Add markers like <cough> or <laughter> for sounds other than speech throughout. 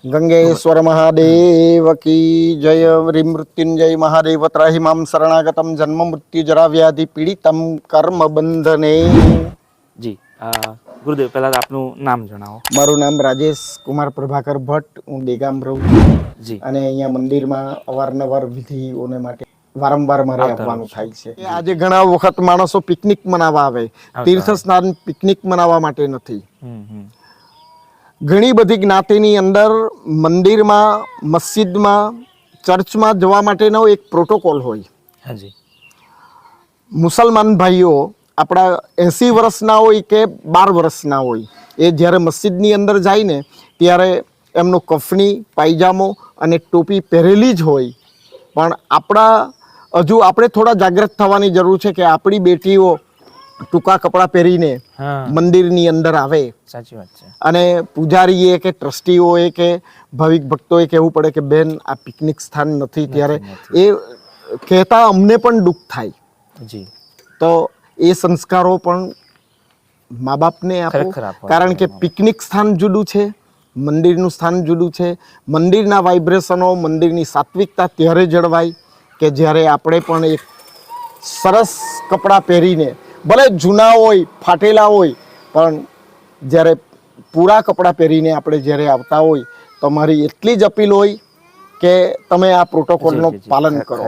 ગંગેશ્વર મહાદેવ કી જય શ્રી મૃત્યુંજય મહાદેવ ત્રાહી મામ શરણાગતમ જન્મ મૃત્યુ જરા વ્યાધિ પીડિતમ કર્મ બંધને જી ગુરુદેવ પહેલા આપનું નામ જણાવો. મારું નામ રાજેશ કુમાર પ્રભાકર ભટ્ટ હું દેગામ રહું છું. જી. અને અહીંયા મંદિરમાં અવારનવાર વિધિઓને માટે વારંવાર મારે આપવાનું આવવાનું થાય છે. આજે ઘણા વખત માણસો પિકનિક મનાવવા આવે. તીર્થ સ્નાન પિકનિક મનાવવા માટે નથી. ઘણી બધી જ્ઞાતિની અંદર મંદિરમાં મસ્જિદમાં ચર્ચમાં જવા માટેનો એક પ્રોટોકોલ હોય. હાજી. મુસલમાન ભાઈઓ આપણા એંસી વર્ષના હોય કે બાર વર્ષના હોય એ જ્યારે મસ્જિદની અંદર જાય ને ત્યારે એમનો કફની પાયજામો અને ટોપી પહેરેલી જ હોય. પણ આપણા હજુ આપણે થોડા જાગૃત થવાની જરૂર છે કે આપણી બેટીઓ ટૂંકા કપડાં પહેરીને મંદિરની અંદર આવે. સાચી વાત છે. અને પૂજારીએ કે ટ્રસ્ટીઓએ કે ભાવિક ભક્તોએ કહેવું પડે કે બેન આ પિકનિક સ્થાન નથી ત્યારે એ કહેતા અમને પણ દુઃખ થાય. જી. તો એ સંસ્કારો પણ મા બાપને આપો કારણ કે પિકનિક સ્થાન જુદું છે મંદિરનું સ્થાન જુદું છે. મંદિરના વાઇબ્રેશનો મંદિરની સાત્વિકતા ત્યારે જળવાય કે જ્યારે આપણે પણ એક સરસ કપડાં પહેરીને ભલે જૂના હોય ફાટેલા હોય પણ જ્યારે પૂરા કપડાં પહેરીને આપણે જ્યારે આવતા હોય તો મારી એટલી જ અપીલ હોય કે તમે આ પ્રોટોકોલનું પાલન કરો.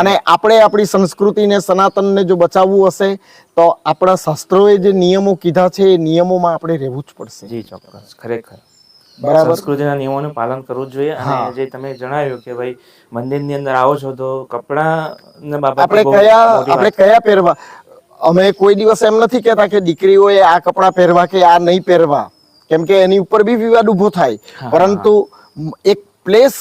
અને આપણે આપણી સંસ્કૃતિને સનાતનને જો બચાવવું હશે તો આપણા શાસ્ત્રોએ જે નિયમો કીધા છે એ નિયમોમાં આપણે રહેવું જ પડશે. જી ચોક્કસ. ખરેખર. બરાબર? સંસ્કૃતિના નિયમોનું પાલન કરવું જ જોઈએ. અને જે તમે જણાવ્યું કે ભાઈ મંદિરની અંદર આવો છો તો કપડા આપણે કયા આપણે કયા પહેરવા અમે કોઈ દિવસ એમ નથી કહેતા કે દીકરીઓએ આ કપડાં પહેરવા કે આ નહીં પહેરવા. કેમ કે એની ઉપર બી વિવાદ ઊભો થાય. પરંતુ એક પ્લેસ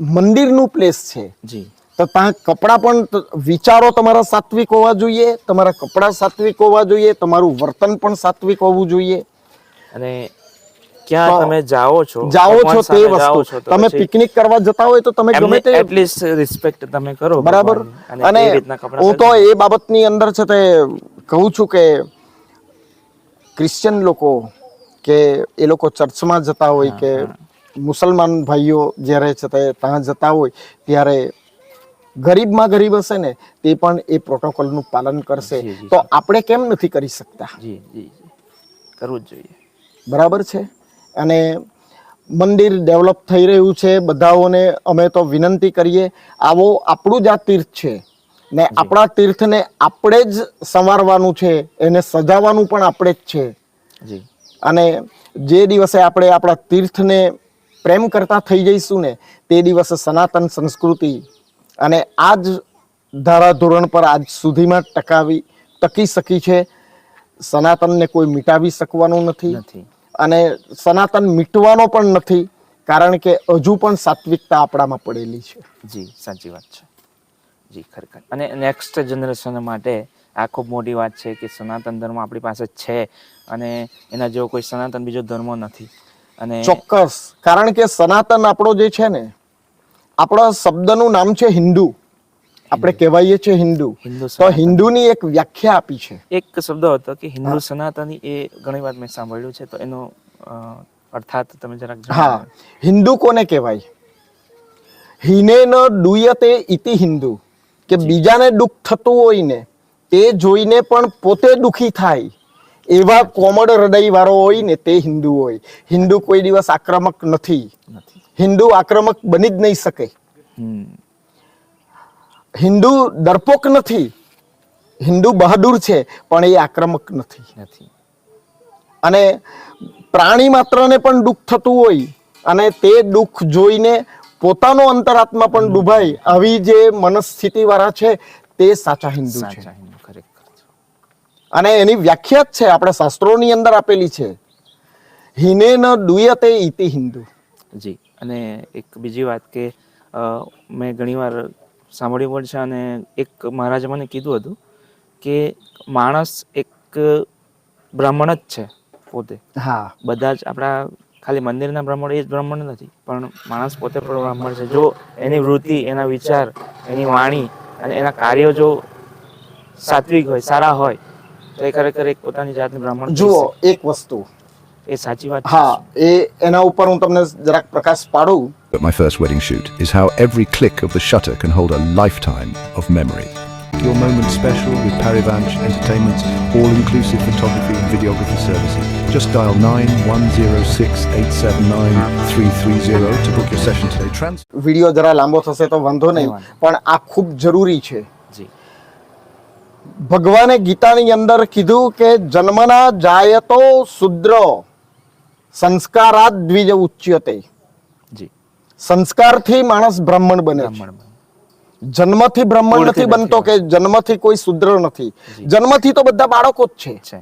મંદિરનું પ્લેસ છે. જી. તો ત્યાં કપડાં પણ વિચારો તમારા સાત્વિક હોવા જોઈએ તમારા કપડાં સાત્વિક હોવા જોઈએ તમારું વર્તન પણ સાત્વિક હોવું જોઈએ. અને ક્યાં તમે જાઓ છો જાઓ છો તે વસ્તુ. તમે પિકનિક કરવા જતા હોય તો તમે ગમે તે એટલીસ્ટ રિસ્પેક્ટ તમે કરો બરાબર. અને હું તો એ બાબતની અંદર છે તે કહું છું કે ક્રિશ્ચિયન લોકો કે એ લોકો ચર્ચમાં જતા હોય કે મુસલમાન ભાઈઓ જ્યારે છે તે ત્યાં જતા હોય ત્યારે ગરીબમાં ગરીબ હશે ને તે પણ એ પ્રોટોકોલનું પાલન કરશે. તો આપણે કેમ નથી કરી શકતા? કરવું જ જોઈએ. બરાબર છે? અને મંદિર ડેવલપ થઈ રહ્યું છે બધાઓને અમે તો વિનંતી કરીએ આવો આપણું જ આ તીર્થ છે. ને આપણા તીર્થને આપણે જ સંવારવાનું છે એને સજાવવાનું પણ આપણે જ છે. જી. અને જે દિવસે આપણે આપણા તીર્થને પ્રેમ કરતા થઈ જઈશું ને તે દિવસે સનાતન સંસ્કૃતિ અને આ જ ધારાધોરણ પર આજ સુધીમાં ટકાવી ટકી શકી છે. સનાતનને કોઈ મિટાવી શકવાનું નથી. નથી. અને સનાતન મીટવાનો પણ નથી કારણ કે હજુ પણ સાત્વિકતા આપણામાં પડેલી છે. જી સાચી વાત છે. જી ખરેખર. અને નેક્સ્ટ જનરેશન માટે આ ખૂબ મોટી વાત છે કે સનાતન ધર્મ આપણી પાસે છે અને એના જેવો કોઈ સનાતન બીજો ધર્મ નથી. અને ચોક્કસ. કારણ કે સનાતન આપણો જે છે ને આપણા શબ્દનું નામ છે હિન્દુ. આપણે કહેવાઈએ છીએ હિન્દુ. તો હિન્દુની એક વ્યાખ્યા આપી છે. એક શબ્દ હતો કે હિન્દુ સનાતની એ ઘણી વાર મેં સાંભળ્યું છે તો એનો અર્થાત તમે જરાક હા. હિન્દુ કોને કહેવાય? હિને ન ડુયતે ઇતિ હિન્દુ. કે બીજાને દુઃખ થતું હોય ને તે જોઈને પણ પોતે દુઃખી થાય. એવા કોમળ હૃદય વાળો હોય ને તે હિન્દુ હોય. હિન્દુ કોઈ દિવસ આક્રમક નથી. હિન્દુ આક્રમક બની જ નહીં શકે. હિન્દુ ડરપોક નથી. હિન્દુ બહાદુર છે પણ એ આક્રમક નથી. નથી. અને પ્રાણી માત્રને પણ દુઃખ થતું હોય અને તે દુઃખ જોઈને પોતાનો અંતરાત્મા પણ ડૂબાય આવી જે મનસ્થિતિ વાળા છે તે સાચા હિન્દુ છે. અને એની વ્યાખ્યા જ છે આપણે શાસ્ત્રોની અંદર આપેલી છે. હિને ન દુયતે ઇતિ હિન્દુ. જી અને એક બીજી વાત કે મેં ઘણીવાર સાંભળ્યું પણ છે અને એક મહારાજે મને કીધું હતું કે માણસ એક બ્રાહ્મણ જ છે પોતે. હા. બધા જ આપણા ખાલી મંદિરના બ્રાહ્મણ એ જ બ્રાહ્મણ નથી પણ માણસ પોતે પણ બ્રાહ્મણ છે. જો એની વૃત્તિ એના વિચાર એની વાણી અને એના કાર્યો જો સાત્વિક હોય સારા હોય તો એ ખરેખર એક પોતાની જાતને બ્રાહ્મણ જુઓ એક વસ્તુ. એ સાચી વાત હા એ એના ઉપર હું તમને જરાક પ્રકાશ પાડું. At my first wedding shoot is how every click of the shutter can hold a lifetime of memory. Your moment special with Parivanch Entertainment's all-inclusive photography and videography services. Just dial 9106879330 to book your session today. Trans- video જરા લાંબો થશે તો વાંધો નહીં વાંધો. પણ આ ખૂબ જરૂરી છે જી ભગવાને ગીતાની અંદર કીધું કે જન્મના જાયતો શુદ્ર સંસ્કારાત દ્વિજ ઉચ્યતે જી સંસ્કારથી માણસ બ્રાહ્મણ બને છે. જન્મથી બ્રાહ્મણ નથી બનતો. કે જન્મથી કોઈ શુદ્ર નથી. જન્મથી તો બધા બાળકો જ છે.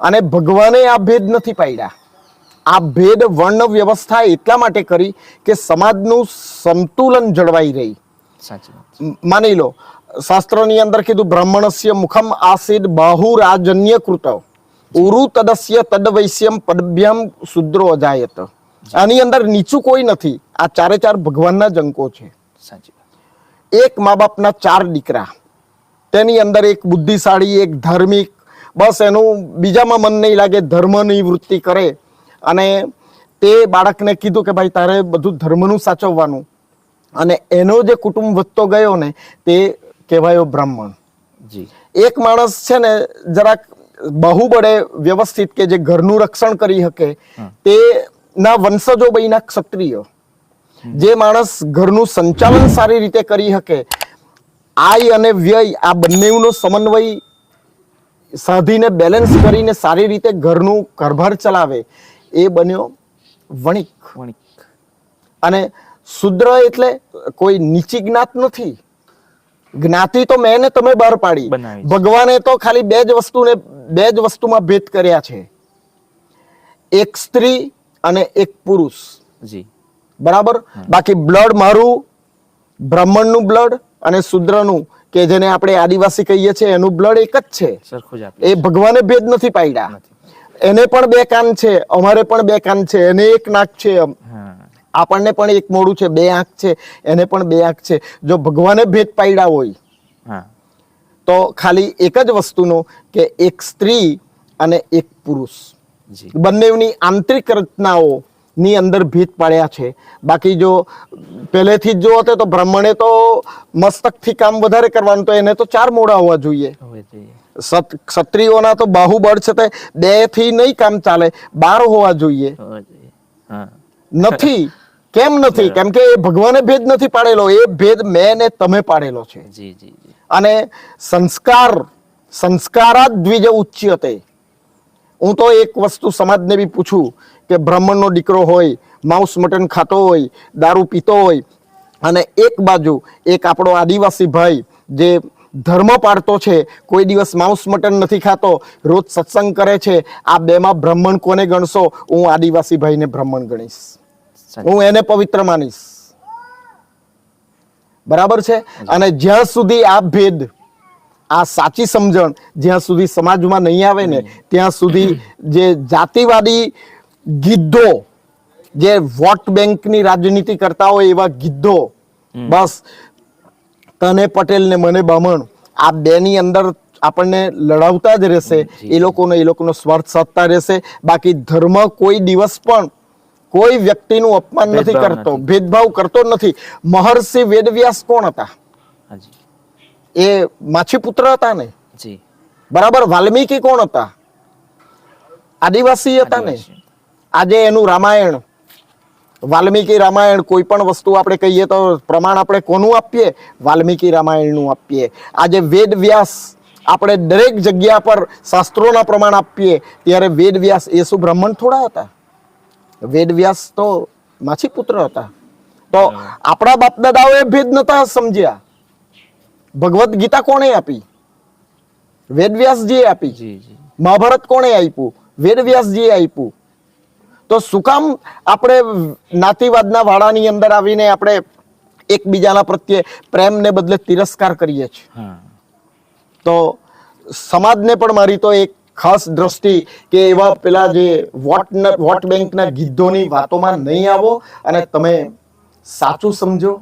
અને ભગવાને આ ભેદ નથી પાડ્યા. આ ભેદ વર્ણ વ્યવસ્થા એટલા માટે કરી કે સમાજનું સંતુલન જળવાઈ રહી. માની લો શાસ્ત્રોની અંદર કીધું બ્રાહ્મણસ્ય મુખમ આસીદ બાહુરાજન્ય કૃત ઉરુ તદસ્ય તદવૈશ્યમ પદભ્યમ શુદ્રો અજાયત. આની અંદર નીચું કોઈ નથી. આ ચારે ચાર ભગવાનના જ અંકો છે. સાચી એક મા બાપના ચાર દીકરા. તેની અંદર એક બુદ્ધિશાળી એક ધાર્મિક બસ એનું બીજામાં મન નહીં લાગે ધર્મની વૃત્તિ કરે. અને તે બાળકને કીધું કે ભાઈ તારે બધું ધર્મનું સાચવવાનું. અને એનો જે કુટુંબ વધતો ગયો ને તે કહેવાયો બ્રાહ્મણ. જી. એક માણસ છે ને જરાક બહુ બડે વ્યવસ્થિત કે જે ઘરનું રક્ષણ કરી શકે તે ના વંશજો બહીના ક્ષત્રિય. જે માણસ ઘરનું સંચાલન સારી રીતે કરી શકે આય અને વ્યય આ બંનેનો સમન્વય સાધીને બેલેન્સ કરીને સારી રીતે ઘરનું કારભાર ચલાવે એ બન્યો વણિક. વણિક. અને શુદ્ર એટલે કોઈ નીચી જ્ઞાત નથી. જ્ઞાતિ તો મેં ને તમે બહાર પાડી. ભગવાને તો ખાલી બે જ વસ્તુને બે જ વસ્તુમાં ભેદ કર્યા છે. એક સ્ત્રી અને એક પુરુષ. જી. બરાબર? બાકી બ્લડ મારું બ્રાહ્મણનું બ્લડ અને શુદ્રનું કે જેને આપણે આદિવાસી કહીએ છીએ એનું બ્લડ એક જ છે. એ ભગવાને ભેદ નથી પાડ્યા. એને પણ બે કાન છે અમારે પણ બે કાન છે એને એક નાક છે આપણને પણ એક મોડું છે બે આંખ છે એને પણ બે આંખ છે. જો ભગવાને ભેદ પાડ્યા હોય હા. તો ખાલી એક જ વસ્તુનો કે એક સ્ત્રી અને એક પુરુષ. બંનેની આંતરિક રચનાઓ ની અંદર ભીત પાડ્યા છે. બાકી જો પહેલેથી જ જો હોતે તો બ્રાહ્મણે તો મસ્તકથી કામ વધારે કરવાનું તો એને તો ચાર મોડા હોવા જોઈએ. ક્ષત્રિયોના તો બાહુબળ છે તે બેથી નહીં કામ ચાલે બાર હોવા જોઈએ. હા. નથી. કેમ નથી? કેમ કે એ ભગવાને ભેદ નથી પાડેલો. એ ભેદ મેં ને તમે પાડેલો છે. અને સંસ્કાર સંસ્કારા દ્વિજ ઉચ્યતે. હું તો એક વસ્તુ સમાજને બી પૂછું કે બ્રાહ્મણનો દીકરો હોય માઉસ મટન ખાતો હોય દારૂ પીતો હોય અને એક બાજુ એક આપણો આદિવાસી ભાઈ જે ધર્મ પાડતો છે કોઈ દિવસ માઉસ મટન નથી ખાતો રોજ સત્સંગ કરે છે આ બેમાં બ્રાહ્મણ કોને ગણશો? હું આદિવાસી ભાઈને બ્રાહ્મણ ગણીશ. હું એને પવિત્ર માનીશ. બરાબર છે? અને જ્યાં સુધી આ ભેદ આ સાચી સમજણ જ્યાં સુધી સમાજમાં નહીં આવે ને ત્યાં સુધી જે જાતિવાદી ગીધો જે વોટ બેંકની રાજનીતિ કરતા હોય એવા ગીધો બસ તને પટેલ ને મને બામણ આ બેની અંદર આપણને લડાવતા જ રહેશે એ લોકોનો એ લોકોનો સ્વાર્થ સાધતા રહેશે. બાકી ધર્મ કોઈ દિવસ પણ કોઈ વ્યક્તિનું અપમાન નથી કરતો ભેદભાવ કરતો નથી. મહર્ષિ વેદવ્યાસ કોણ હતા? હાજી. એ માછી પુત્ર હતા ને? જી. બરાબર વાલ્મીકી કોણ હતા? આદિવાસી હતા ને? આજે એનું રામાયણ વાલ્મીકી રામાયણ કોઈ પણ વસ્તુ આપણે કહીએ તો પ્રમાણ આપણે કોનું આપીએ? વાલ્મીકી રામાયણનું આપીએ. આજે વેદ વ્યાસ આપણે દરેક જગ્યા પર શાસ્ત્રોના પ્રમાણ આપીએ ત્યારે વેદ વ્યાસ એ શું બ્રાહ્મણ થોડા હતા. વેદ વ્યાસ તો માછી પુત્ર હતા. તો આપણા બાપ એ ભેદ નતા સમજ્યા. ભગવદ્ ગીતા કોણે આપી? વેદવ્યાસજીએ આપી. મહાભારત કોણે આપ્યું? વેદવ્યાસજીએ આપ્યું. તો શું કામ આપણે નાતિવાદના વાડાની અંદર આવીને આપણે એકબીજાના પ્રત્યે પ્રેમને બદલે તિરસ્કાર કરીએ છીએ? તો સમાજને પણ મારી તો એક ખાસ દ્રષ્ટિ કે એવા પેલા જે વોટ વોટ બેંકના ગીધોની વાતોમાં નહીં આવો અને તમે સાચું સમજો.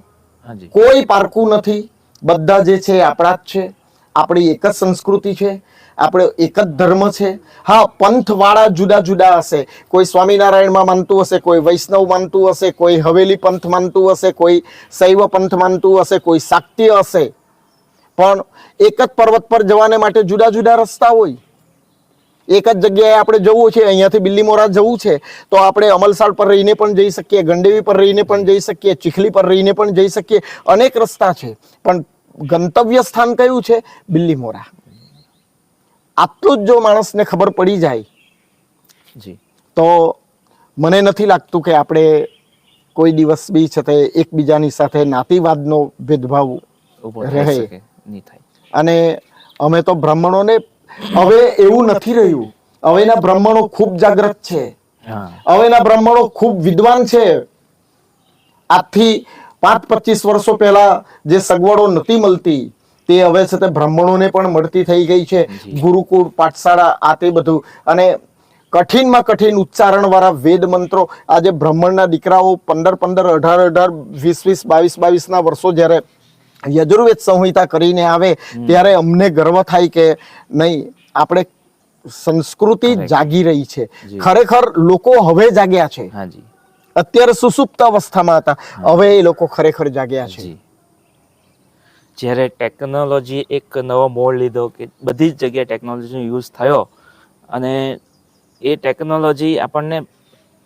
કોઈ પારકું નથી. બધા જે છે આપણા જ છે. આપણી એક જ સંસ્કૃતિ છે. આપણે એક જ ધર્મ છે. હા, પંથવાળા જુદા જુદા હશે. કોઈ સ્વામિનારાયણમાં માનતું હશે, કોઈ વૈષ્ણવ માનતું હશે, કોઈ હવેલી પંથ માનતું હશે, કોઈ શૈવ પંથ માનતું હશે, કોઈ શાક્ય હશે. પણ એક જ પર્વત પર જવાને માટે જુદા જુદા રસ્તા હોય. એક જ જગ્યાએ આપણે જવું છે અહીંયાથી બિલ્લીમોરા જવું છે તો આપણે અમલસાડ પર રહીને પણ જઈ શકીએ ગંડેવી પર રહીને પણ જઈ શકીએ ચીખલી પર રહીને પણ જઈ શકીએ અનેક રસ્તા છે. પણ ગંતવ્ય સ્થાન કયું છે? બિલ્લીમોરા આટલું જ જો માણસને ખબર પડી જાય જી. તો મને નથી લાગતું કે આપણે કોઈ દિવસ બી છે તે એકબીજાની સાથે નાતીવાદનો ભેદભાવ રહે. અને અમે તો બ્રાહ્મણોને હવે એવું નથી રહ્યું. હવેના બ્રાહ્મણો ખૂબ જાગ્રત છે. હવે હવેના બ્રાહ્મણો ખૂબ વિદ્વાન છે. આજથી પાંચ પચીસ વર્ષો પહેલા જે સગવડો નથી મળતી તે હવે છે તે બ્રાહ્મણોને પણ મળતી થઈ ગઈ છે. ગુરુકુળ પાઠશાળા આ તે બધું. અને કઠિનમાં કઠિન ઉચ્ચારણ વાળા વેદ મંત્રો આજે બ્રાહ્મણના દીકરાઓ પંદર પંદર અઢાર અઢાર વીસ વીસ બાવીસ બાવીસના વર્ષો જ્યારે યજુર્વેદ સંહિતા કરીને આવે ત્યારે અમને ગર્વ થાય કે નહીં આપણે સંસ્કૃતિ જાગી રહી છે. ખરેખર લોકો હવે જાગ્યા છે. અત્યારે સુસુપ્ત અવસ્થામાં હતા. હવે એ લોકો ખરેખર જાગ્યા છે. જ્યારે ટેકનોલોજી એક નવો મોડ લીધો કે બધી જ જગ્યાએ ટેકનોલોજીનો યુઝ થયો અને એ ટેકનોલોજી આપણને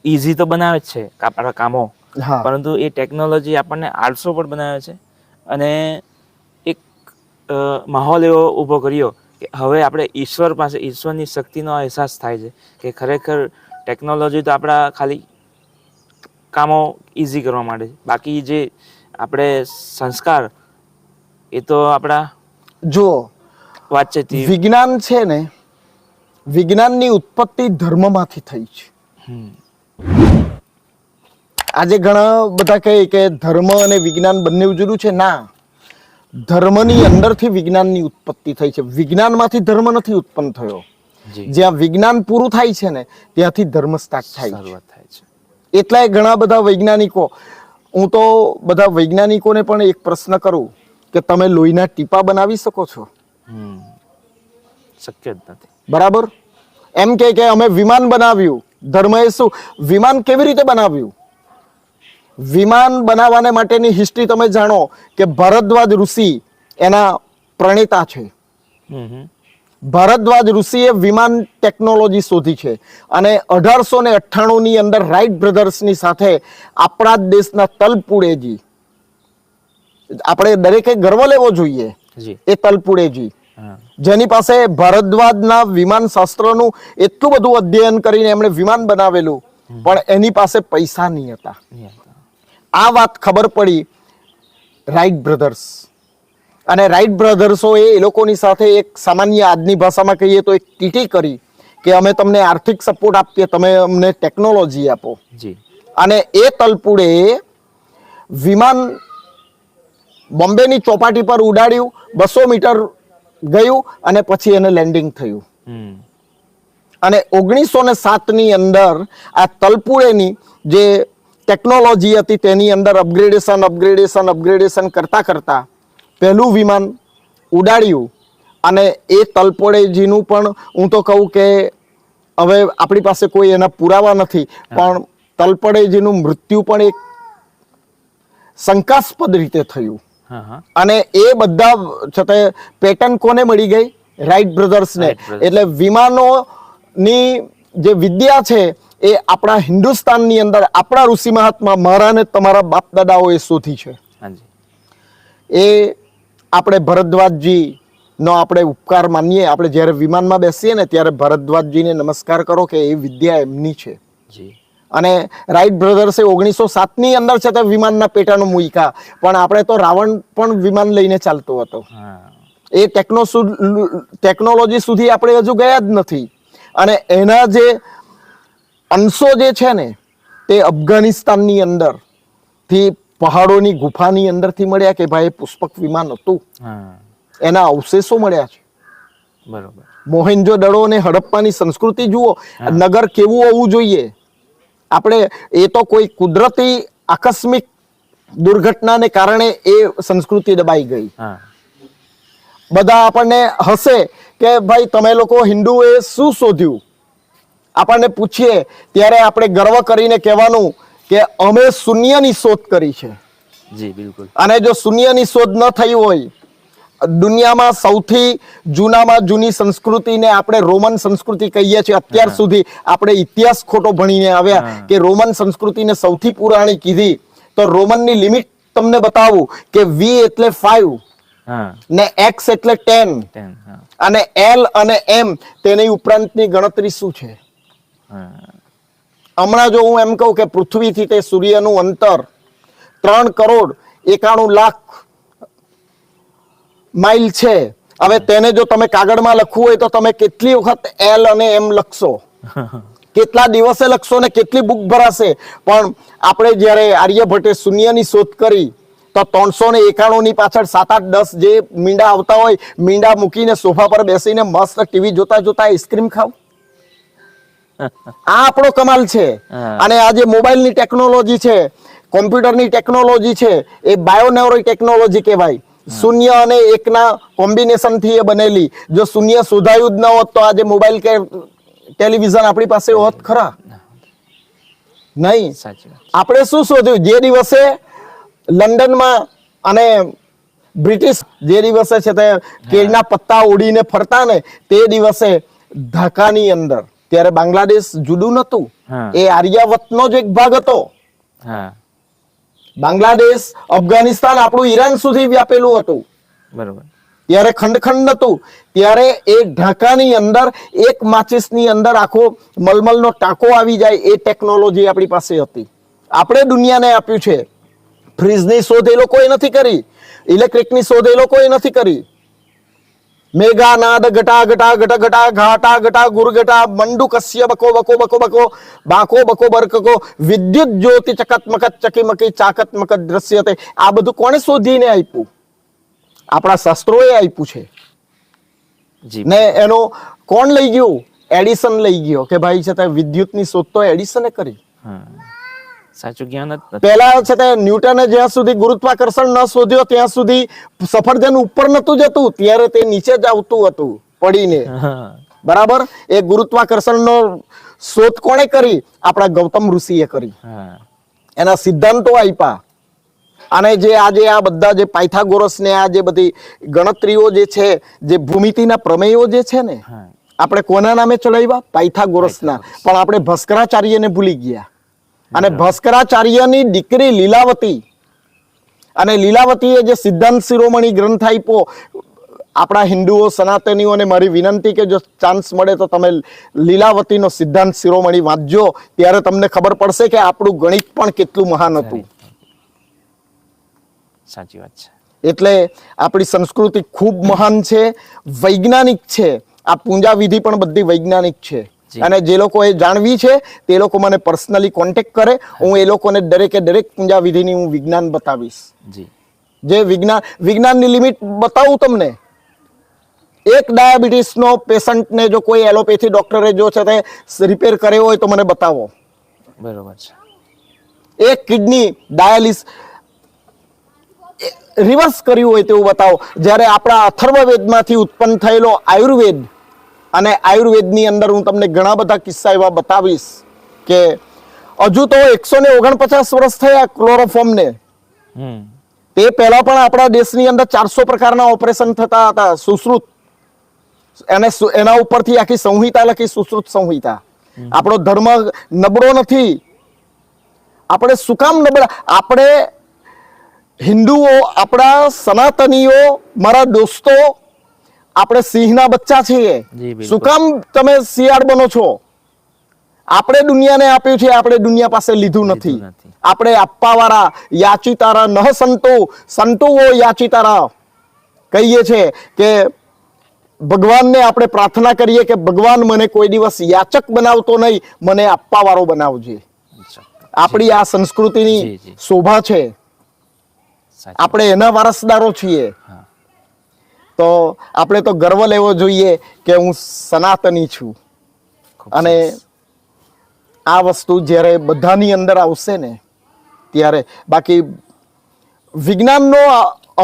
ઇઝી તો બનાવે જ છે આપણા કામો. પરંતુ એ ટેકનોલોજી આપણને આળસો પણ બનાવે છે. અને એક માહોલ એવો ઊભો કર્યો કે હવે આપણે ઈશ્વર પાસે ઈશ્વરની શક્તિનો અહેસાસ થાય છે કે ખરેખર ટેકનોલોજી તો આપણા ખાલી કામો ઇઝી કરવા માટે છે. બાકી જે આપણે સંસ્કાર એ તો આપણા જુઓ વાતચીત વિજ્ઞાન છે ને વિજ્ઞાનની ઉત્પત્તિ ધર્મમાંથી થઈ છે. હમ. આજે ઘણા બધા કહે કે ધર્મ અને વિજ્ઞાન બંને જુદું છે. ના ધર્મની અંદરથી વિજ્ઞાનની ઉત્પત્તિ થઈ છે. વિજ્ઞાનમાંથી ધર્મ નથી ઉત્પન્ન થયો. જ્યાં વિજ્ઞાન પૂરું થાય છે ને ત્યાંથી ધર્મ સ્ટાર્ટ થાય છે. થાય છે. એટલાય ઘણા બધા વૈજ્ઞાનિકો હું તો બધા વૈજ્ઞાનિકોને પણ એક પ્રશ્ન કરું કે તમે લોહીના ટીપા બનાવી શકો છો? શક્ય જ નથી. બરાબર? એમ કે કે અમે વિમાન બનાવ્યું. ધર્મએ શું? વિમાન કેવી રીતે બનાવ્યું? વિમાન બનાવવાને માટેની હિસ્ટ્રી તમે જાણો કે ભરદ્વાજ ઋષિ એના પ્રણેતા છે. ભરદ્વાજ ઋષિએ વિમાન ટેકનોલોજી શોધી છે અને અઢારસો ને અઠ્ઠાણું ની અંદર રાઈટ બ્રધર્સની સાથે આપણા જ દેશના તલપુડેજી. આપણે દરેકે ગર્વ લેવો જોઈએ એ તલપુડેજી. જેની પાસે ભારદ્વાજના વિમાન શાસ્ત્રનું એટલું બધું અધ્યયન કરીને એમણે વિમાન બનાવેલું પણ એની પાસે પૈસા નહીં હતા. આ વાત ખબર પડી રાઈટ બ્રધર્સ. અને રાઈટ બ્રધર્સોએ એ લોકોની સાથે એક સામાન્ય આજની ભાષામાં કહીએ તો એક ટીટી કરી કે અમે તમને આર્થિક સપોર્ટ આપીએ તમે અમને ટેકનોલોજી આપો. જી. અને એ તલપુડે વિમાન બોમ્બેની ચોપાટી પર ઉડાડ્યું બસો મીટર ગયું અને પછી એને લેન્ડિંગ થયું. અને ઓગણીસો ને સાતની અંદર આ તલપુડેની જે ટેકનોલોજી હતી તેની અંદર અપગ્રેડેશન અપગ્રેડેશન અપગ્રેડેશન કરતા કરતા પહેલું વિમાન ઉડાડ્યું. અને એ તલપોડેજીનું પણ હું તો કહું કે હવે આપણી પાસે કોઈ એના પુરાવા નથી પણ તલપડેજીનું મૃત્યુ પણ એક શંકાસ્પદ રીતે થયું. અને એ બધા છતાં પેટર્ન કોને મળી ગઈ? રાઈટ બ્રધર્સને એટલે વિમાનોની જે વિદ્યા છે એ આપણા હિન્દુસ્તાનની અંદર આપણા ઋષિ મહાત્મા મારા ને તમારા બાપ દાદાઓએ શોધી છે. એ આપણે ભરદ્વાજજી નો આપણે ઉપકાર માનીએ. આપણે જ્યારે વિમાનમાં બેસીએ ને ત્યારે ભરદ્વાજજીને નમસ્કાર કરો કે એ વિદ્યા એમની છે. અને રાઈટ બ્રધર્સે ઓગણીસો સાતની અંદર છે તે વિમાનના પેટાનો મૂક્યા પણ આપણે તો રાવણ પણ વિમાન લઈને ચાલતો હતો. એ ટેકનો ટેકનોલોજી સુધી આપણે હજુ ગયા જ નથી. અને એના જે અંશો જે છે ને તે અફઘાનિસ્તાનની અંદરથી પહાડોની ગુફાની અંદરથી મળ્યા કે ભાઈ પુષ્પક વિમાન હતું. એના અવશેષો મળ્યા છે. બરોબર. મોહેન્જો દડો અને હડપ્પાની સંસ્કૃતિ જુઓ નગર કેવું હોવું જોઈએ? આપણે એ તો કોઈ કુદરતી આકસ્મિક દુર્ઘટનાને કારણે એ સંસ્કૃતિ દબાઈ ગઈ. બધા આપણને હશે કે ભાઈ તમે લોકો હિન્દુએ શું શોધ્યું? આપણને પૂછીએ ત્યારે આપણે ગર્વ કરીને કહેવાનું કે અમે શૂન્યની શોધ કરી છે. જી બિલકુલ. અને જો શૂન્યની શોધ ન થઈ હોય દુનિયામાં સૌથી જૂનામાં જૂની સંસ્કૃતિને આપણે રોમન સંસ્કૃતિ કહીએ છીએ. અત્યાર સુધી આપણે ઇતિહાસ ખોટો ભણીને આવ્યા કે રોમન સંસ્કૃતિને સૌથી પુરાણી કીધી. તો રોમનની લિમિટ તમને બતાવું કે વી એટલે ફાઈવ ને એક્સ એટલે ટેન અને એલ અને એમ તેની ઉપરાંતની ગણતરી શું છે? હમણાં જો હું એમ કહું કે પૃથ્વીથી તે સૂર્યનું અંતર ત્રણ કરોડ એકાણું લાખ માઇલ છે. હવે તેને જો તમે કાગળમાં લખવું હોય તો તમે કેટલી વખત એલ અને એમ લખશો? <laughs> કેટલા દિવસે લખશો ને કેટલી બુક ભરાશે? પણ આપણે જ્યારે આર્યભટ્ટે શૂન્યની શોધ કરી તો ત્રણસો ને એકાણું ની પાછળ સાત આઠ દસ જે મીંડા આવતા હોય મીંડા મૂકીને સોફા પર બેસીને મસ્ત ટીવી જોતા જોતા આઈસ્ક્રીમ ખાવ. આ આપણો કમાલ છે. અને આ જે મોબાઈલની ટેકનોલોજી છે કોમ્પ્યુટરની ટેકનોલોજી છે એ બાયોનેવરી ટેકનોલોજી કહેવાય. શૂન્ય અને એકના કોમ્બિનેશનથી એ બનેલી. જો શૂન્ય શોધાયું જ ન હોત તો આજે મોબાઈલ કે ટેલિવિઝન આપણી પાસે હોત ખરા? નહીં. આપણે શું શોધ્યું? જે દિવસે લંડનમાં અને બ્રિટિશ જે દિવસે છે તે કેળના પત્તા ઉડીને ફરતા ને તે દિવસે ઢાકાની અંદર. ત્યારે બાંગ્લાદેશ જુદું નતું. એ આર્યાવતનો જ એક ભાગ હતો. બાંગ્લાદેશ અફઘાનિસ્તાન આપણું ઈરાન સુધી વ્યાપેલું હતું. બરોબર. ત્યારે ખંડ ખંડ નતું ત્યારે એ ઢાકાની અંદર એક માચિસની અંદર આખો મલમલનો ટાંકો આવી જાય એ ટેકનોલોજી આપણી પાસે હતી. આપણે દુનિયાને આપ્યું છે. ફ્રીજની શોધ એ લોકોએ નથી કરી. ઇલેક્ટ્રિકની શોધ એ લોકોએ નથી કરી. નાદ ઘટા ઘટા ઘટ ઘટા ઘાટા ઘટા ગુરગટા મંડુ કસ્ય બકો બકો બકો બકો બાકો બકો બરકકો વિદ્યુત જ્યોતિ ચકત મકત ચકીમકી ચાકત મકત દ્રશ્યતે આ બધું કોણે શોધીને આપ્યું? આપણા શાસ્ત્રોએ આપ્યું છે. જી. ને એનો કોણ લઈ ગયું? એડિસન લઈ ગયો કે ભાઈ છે તે વિદ્યુતની શોધ તો એડિસને કરી. હા. સાચું જ્ઞાન જ પહેલા છે તે ન્યૂટને જ્યાં સુધી ગુરુત્વાકર્ષણ ન શોધ્યો ત્યાં સુધી સફરજન ઉપર નતું જતું ત્યારે તે નીચે જ આવતું હતું પડીને. બરાબર? એ ગુરુત્વાકર્ષણનો શોધ કોણે કરી? આપણા ગૌતમ ઋષિએ કરી. એના સિદ્ધાંતો આપ્યા અને જે આજે આ બધા જે પાયથાગોરસ ને આ જે બધી ગણતરીઓ જે છે જે ભૂમિતિના પ્રમેયો જે છે ને આપણે કોના નામે ચડાવ્યા પાયથાગોરસના. પણ આપણે ભસ્કરાચાર્યને ભૂલી ગયા. અને ભાસ્કરાચાર્યની દીકરી લીલાવતી અને લીલાવતીએ જે સિદ્ધાંત શિરોમણી ગ્રંથ આપ્યો આપણા હિન્દુઓ સનાતનીઓને મારી વિનંતી કે જો ચાન્સ મળે તો તમે લીલાવતીનો સિદ્ધાંત શિરોમણી વાંચજો ત્યારે તમને ખબર પડશે કે આપણું ગણિત પણ કેટલું મહાન હતું. સાચી વાત છે. એટલે આપણી સંસ્કૃતિ ખૂબ મહાન છે વૈજ્ઞાનિક છે. આ પૂજા વિધિ પણ બધી વૈજ્ઞાનિક છે. અને જે લોકોએ જાણવી છે તે લોકો મને પર્સનલી કોન્ટેક્ટ કરે. હું એ લોકોને દરેકે દરેક પૂજા વિધિની હું વિજ્ઞાન બતાવીશ. જી. જે વિજ્ઞાન વિજ્ઞાનની લિમિટ બતાવું તમને. એક ડાયાબિટીસનો પેશન્ટને જો કોઈ એલોપેથી ડોક્ટરે જો છે તે રિપેર કર્યો હોય તો મને બતાવો. બરોબર છે. એક કિડની ડાયાલિસ રિવર્સ કર્યું હોય તેવું બતાવો. જ્યારે આપણા અથર્વવેદમાંથી ઉત્પન્ન થયેલો આયુર્વેદ અને આયુર્વેદની અંદર હું તમને ઘણા બધા કિસ્સા એવા બતાવીશ કે હજુ તો એકસો ને ઓગણપચાસ વર્ષ થયા ક્લોરોફોર્મને. તે પહેલા પણ આપણા દેશની અંદર ચારસો પ્રકારના ઓપરેશન થતા હતા સુશ્રુત. એને એના ઉપરથી આખી સંહિતા લખી સુશ્રુત સંહિતા. આપણો ધર્મ નબળો નથી. આપણે શું કામ નબળા? આપણે હિન્દુઓ આપણા સનાતનીઓ મારા દોસ્તો આપણે સિંહના બચ્ચા છીએ. શું કામ તમે શિયાળ બનો છો? આપણે દુનિયાને આપ્યું છે આપણે દુનિયા પાસે લીધું નથી. આપણે આપવા વાળા યાચિતારા નહ સંતો સંતુઓ યાચિતારા. કહીએ છે કે ભગવાનને આપણે પ્રાર્થના કરીએ કે ભગવાન મને કોઈ દિવસ યાચક બનાવતો નહીં મને આપવા વાળો બનાવજે આપણી આ સંસ્કૃતિની. શોભા છે. આપણે એના વારસદારો છીએ. તો આપણે તો ગર્વ લેવો જોઈએ કે હું સનાતની છું. અને આ વસ્તુ જ્યારે બધાની અંદર આવશે ને ત્યારે બાકી વિજ્ઞાનનો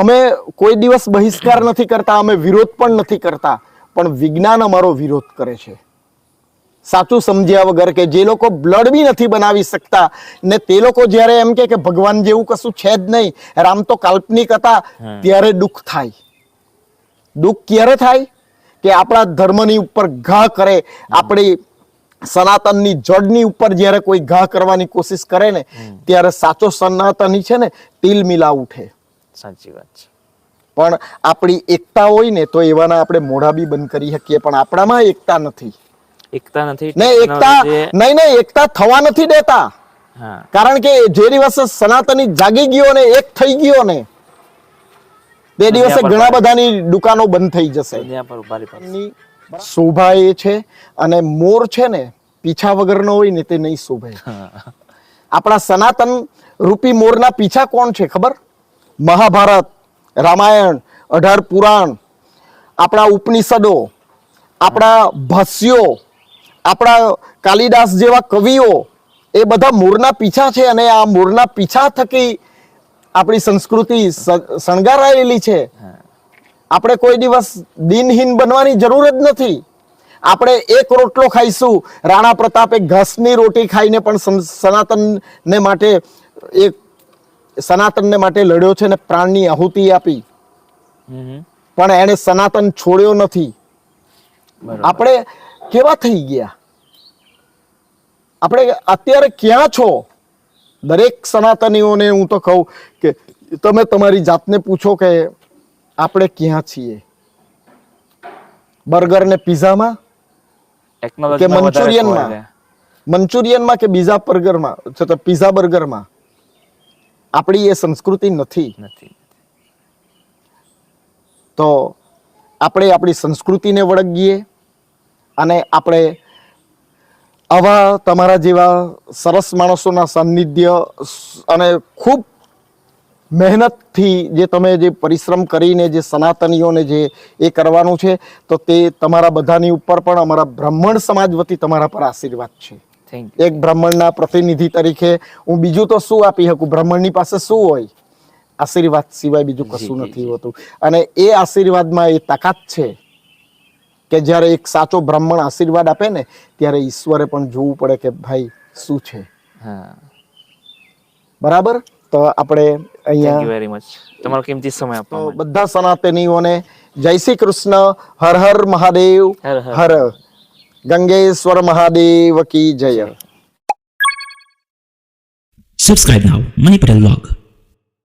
અમે કોઈ દિવસ બહિષ્કાર નથી કરતા અમે વિરોધ પણ નથી કરતા પણ વિજ્ઞાન અમારો વિરોધ કરે છે. સાચું સમજ્યા વગર કે જે લોકો બ્લડ બી નથી બનાવી શકતા ને તે લોકો જ્યારે એમ કે કે ભગવાન જેવું કશું છે જ નહીં રામ તો કાલ્પનિક હતા ત્યારે દુઃખ થાય. દુઃખ ક્યારે થાય? કે આપણા ધર્મની ઉપર ઘા કરે આપણી સનાતનની જડની ઉપર જ્યારે કોઈ ઘા કરવાની કોશિશ કરે ને ત્યારે સાચો સનાતની છે ને તિલ મિલા ઉઠે. સાચી વાત છે. પણ આપણી એકતા હોય ને તો એવાના આપણે મોઢા બી બંધ કરી શકીએ પણ આપણામાં એકતા નથી. એકતા નથી ને એકતા નહીં નહીં એકતા થવા નથી દેતા. કારણ કે જે દિવસે સનાતની જાગી ગયો ને એક થઈ ગયો ને તે દિવસે ઘણા બધાની દુકાનો બંધ થઈ જશે. શોભા એ છે અને મોર છે ને પીછા વગરનો હોય ને તે નહીં શોભે. આપણા સનાતન રૂપી મોરના પીછા કોણ છે ખબર? મહાભારત રામાયણ અઢાર પુરાણ આપણા ઉપનિષદો આપણા ભાષ્યો આપણા કાલિદાસ જેવા કવિઓ એ બધા મોરના પીછા છે અને આ મોરના પીછા થકી આપણી સંસ્કૃતિ શણગારાયેલી છે. આપણે કોઈ દિવસ દિનહીન બનવાની જરૂર જ નથી. આપણે એક રોટલો ખાઈશું રાણા પ્રતાપે ઘાસની રોટી ખાઈને પણ સન- સનાતનને માટે એક સનાતનને માટે લડ્યો છે ને પ્રાણની આહુતિ આપી. પણ એણે સનાતન છોડ્યો નથી. આપણે કેવા થઈ ગયા? આપણે અત્યારે ક્યાં છો? દરેક સનાતનીઓને હું તો કહું કે તમે તમારી જાતને પૂછો કે આપણે ક્યાં છીએ? બર્ગર ને પિઝામાં? કે મંચુરિયનમાં? મંચુરિયનમાં કે બીજા બર્ગરમાં? છતાં પિઝા બર્ગરમાં? આપણી એ સંસ્કૃતિ નથી. નથી. તો આપણે આપણી સંસ્કૃતિને વળગીએ અને આપણે આવા તમારા જેવા સરસ માણસોના સાનિધ્ય અને ખૂબ મહેનતથી જે તમે જે પરિશ્રમ કરીને જે સનાતનીઓને જે એ કરવાનું છે તો તે તમારા બધાની ઉપર પણ અમારા બ્રાહ્મણ સમાજ વતી તમારા પર આશીર્વાદ છે. એક બ્રાહ્મણના પ્રતિનિધિ તરીકે હું બીજું તો શું આપી શકું? બ્રાહ્મણની પાસે શું હોય? આશીર્વાદ સિવાય બીજું કશું નથી હોતું. અને એ આશીર્વાદમાં એ તાકાત છે. કે જ્યારે એક સાચો બ્રાહ્મણ આશીર્વાદ આપે ને ત્યારે ઈશ્વરે પણ જોવું પડે કે ભાઈ શું છે? બરાબર? તો આપણે અહીંયા વેરી મચ તમારો કિંમતી સમય આપો બધા સનાતનીઓને જય શ્રી કૃષ્ણ હર હર મહાદેવ હર ગંગેશ્વર મહાદેવ કી જય. Subscribe now, Mani Patel Log.